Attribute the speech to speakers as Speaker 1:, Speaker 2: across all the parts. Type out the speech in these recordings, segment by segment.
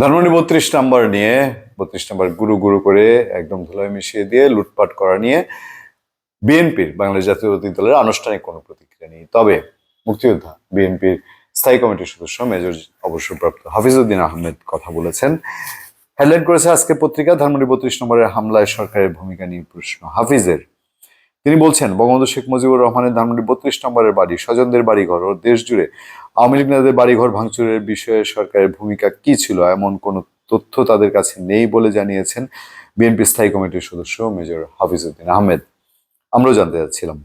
Speaker 1: ধানমন্ডি বত্রিশ নাম্বার নিয়ে, বত্রিশ নাম্বার গুরু গুরু করে একদম ধুলোয় মিশিয়ে দিয়ে লুটপাট করা নিয়ে বিএনপির, বাংলাদেশ জাতীয়তাবাদী দলের আনুষ্ঠানিক কোনো প্রতিক্রিয়া নেই। তবে মুক্তিযোদ্ধা, বিএনপির স্থায়ী কমিটির সদস্য মেজর অবসরপ্রাপ্ত হাফিজউদ্দিন আহমেদ কথা বলেছেন। হেডলাইন করেছে আজকে পত্রিকা, ধানমন্ডি বত্রিশ নম্বরের হামলায় সরকারের ভূমিকা নিয়ে প্রশ্ন হাফিজের। তিনি বলছেন, বঙ্গবন্ধু শেখ মুজিবুর রহমানের ধানমন্ডি বত্রিশ নম্বরের বাড়ি, স্বজনদের বাড়িঘর ও দেশ জুড়ে আওয়ামী লীগ নেতাদের বাড়িঘর ভাঙচুরের বিষয়ে সরকারের ভূমিকা কি ছিল? এমন কোনো তথ্য তাদের কাছে নেই বলে জানিয়েছেন বিএনপি স্থায়ী কমিটির সদস্য মেজর হাফিজউদ্দিন আহমেদ। আমরাও জানতে চাচ্ছিলাম।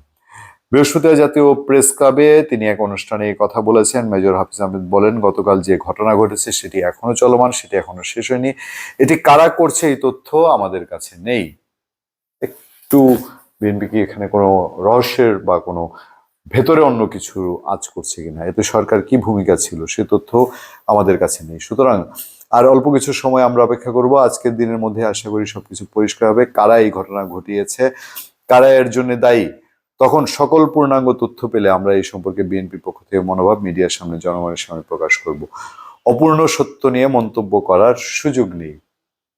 Speaker 1: বৃহস্পতিবার জাতীয় প্রেস ক্লাবে তিনি এক অনুষ্ঠানে কথা বলেছেন। মেজর হাফিজ আহমেদ বলেন, গতকাল যে ঘটনা ঘটেছে সেটি এখনও চলমান, সেটি এখনও শেষ হয়নি। এটি কারা করছে এই তথ্য আমাদের কাছে নেই। একটু বিএনপি কি এখানে কোনো রহস্যের বা কোনো ভেতরে অন্য কিছু আজ করছে কিনা? এতে সরকার কি ভূমিকা ছিল? সে তথ্য আমাদের কাছে নেই। সুতরাং আর অল্প কিছু সময় আমরা অপেক্ষা করব। আজকের দিনের মধ্যে আশা করি সবকিছু পরিষ্কার হবে। কারা এই ঘটনা ঘটিয়েছে? কারা এর জন্য দায়ী? তখন সকল পূর্ণাঙ্গ তথ্য পেলে আমরা এই সম্পর্কে বিএনপির পক্ষ থেকে মনোভাব মিডিয়ার সামনে জনগণের সামনে প্রকাশ করব। অপূর্ণ সত্য নিয়ে মন্তব্য করার সুযোগ নেই।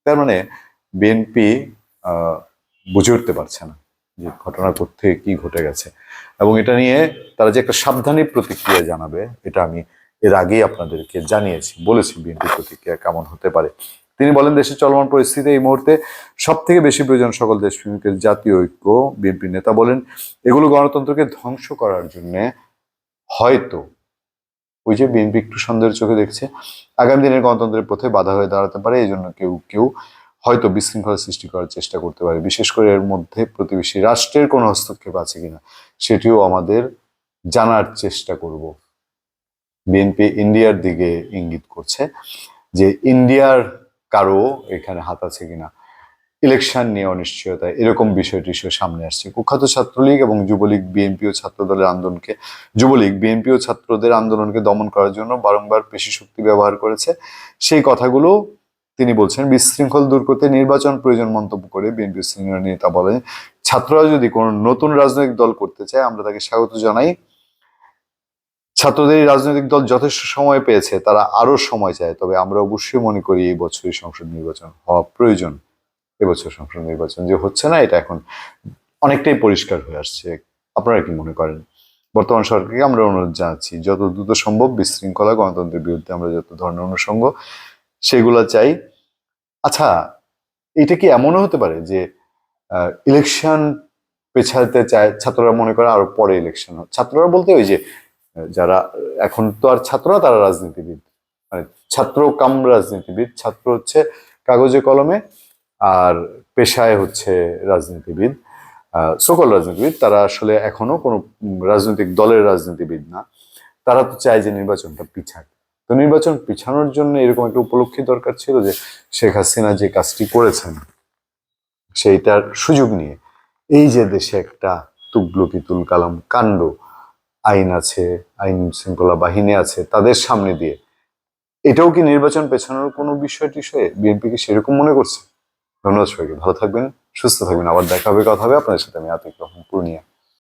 Speaker 1: তার মানে বিএনপি বুঝে উঠতে পারছে না। যে ঘটনার পর থেকে কি ঘটে গেছে। এবং এটা নিয়ে তারা যে একটা সাবধানী প্রতিক্রিয়া জানাবে, এটা আমি এর আগেই আপনাদেরকে জানিয়েছি, বলেছি বিএনপি প্রতিক্রিয়া কেমন হতে পারে। তিনি বলেন, দেশের চলমান পরিস্থিতি এই মুহূর্তে সব থেকে বেশি প্রয়োজন সকল দেশপ্রেমিকের জাতীয় ঐক্য, বিএনপি নেতা বলেন, এগুলো গণতন্ত্রকে ধ্বংস করার জন্য হয়তো, ওই যে বিএনপি একটু সন্দেহের চোখে দেখছে, আগামী দিনের গণতন্ত্রের পথে বাধা হয়ে দাঁড়াতে পারে এই জন্য কেউ কেউ হয়তো বিশৃঙ্খলা সৃষ্টি করার চেষ্টা করতে পারে। বিশেষ করে এর মধ্যে প্রতিবেশী রাষ্ট্রের কোনো হস্তক্ষেপ আছে কিনা, সেটিও আমাদের জানার চেষ্টা করব। বিএনপি ইন্ডিয়ার দিকে ইঙ্গিত করছে যে ইন্ডিয়ার কারও এখানে হাত আছে কিনা। ইলেকশন নিয়ে অনিশ্চয়তা এরকম বিষয়টি সামনে আসছে। কুখ্যাত ছাত্রলীগ এবং যুবলীগ বিএনপি ও ছাত্র দলের আন্দোলনকে, যুবলীগ বিএনপি ও ছাত্রদের আন্দোলনকে দমন করার জন্য বারংবার পেশি শক্তি ব্যবহার করেছে। সেই কথাগুলো তিনি বলছেন, বিশৃঙ্খল দূর করতে নির্বাচন প্রয়োজন মন্তব্য করে বিএনপি সিনিয়র নেতা বলেন, ছাত্ররা যদি কোনো নতুন রাজনৈতিক দল করতে চায়, আমরা তাকে স্বাগত জানাই। ছাত্রদের রাজনৈতিক দল যথেষ্ট সময় পেয়েছে, তারা আরও সময় চায়, তবে আমরা অবশ্যই মনে করি এই বছরই সংসদ নির্বাচন হওয়া প্রয়োজন। এবছর সংসদ নির্বাচন যে হচ্ছে না, এটা এখন অনেকটাই পরিষ্কার হয়ে আসছে। আপনারা কি মনে করেন? বর্তমান সরকারকে আমরা অনুরোধ জানাচ্ছি, যত দ্রুত সম্ভব বিশৃঙ্খলা গণতন্ত্রের বিরুদ্ধে আমরা যত ধরনের অনুষঙ্গ সেগুলো চাই। আচ্ছা এটা কি এমনও হতে পারে যে ইলেকশন পেছাতে চায়, ছাত্ররা মনে করে আরও পরে ইলেকশন ছাত্ররা বলতে ওই যে, যারা এখন তো আর ছাত্ররা, তারা রাজনীতিবিদ। মানে ছাত্র কাম রাজনীতিবিদ। ছাত্র হচ্ছে কাগজে কলমে, আর পেশায় হচ্ছে রাজনীতিবিদ। সকল রাজনীতিবিদ। তারা আসলে এখনও কোনো রাজনৈতিক দলের রাজনীতিবিদ না। তারা তো চায় যে নির্বাচনটা পিছাক। তো নির্বাচন পিছানোর জন্য এরকম একটা উপলক্ষে দরকার ছিল যে শেখ হাসিনা যে কাজটি করেছেন, সেইটার সুযোগ নিয়ে। এই যে দেশে একটা তুগলকি তুল কালাম কাণ্ড আইন আছে, আইন শৃঙ্খলা বাহিনী আছে, তাদের সামনে দিয়ে, এটাও কি নির্বাচন পেছানোর কোনো বিষয় টিষয়ে? বিএনপি কি সেরকম মনে করছে? ধন্যবাদ সবাইকে, ভালো থাকবেন, সুস্থ থাকবেন। আবার দেখা হবে, কথা হবে। আপনাদের সাথে আমি আতিক রহমান, পূর্ণিয়া।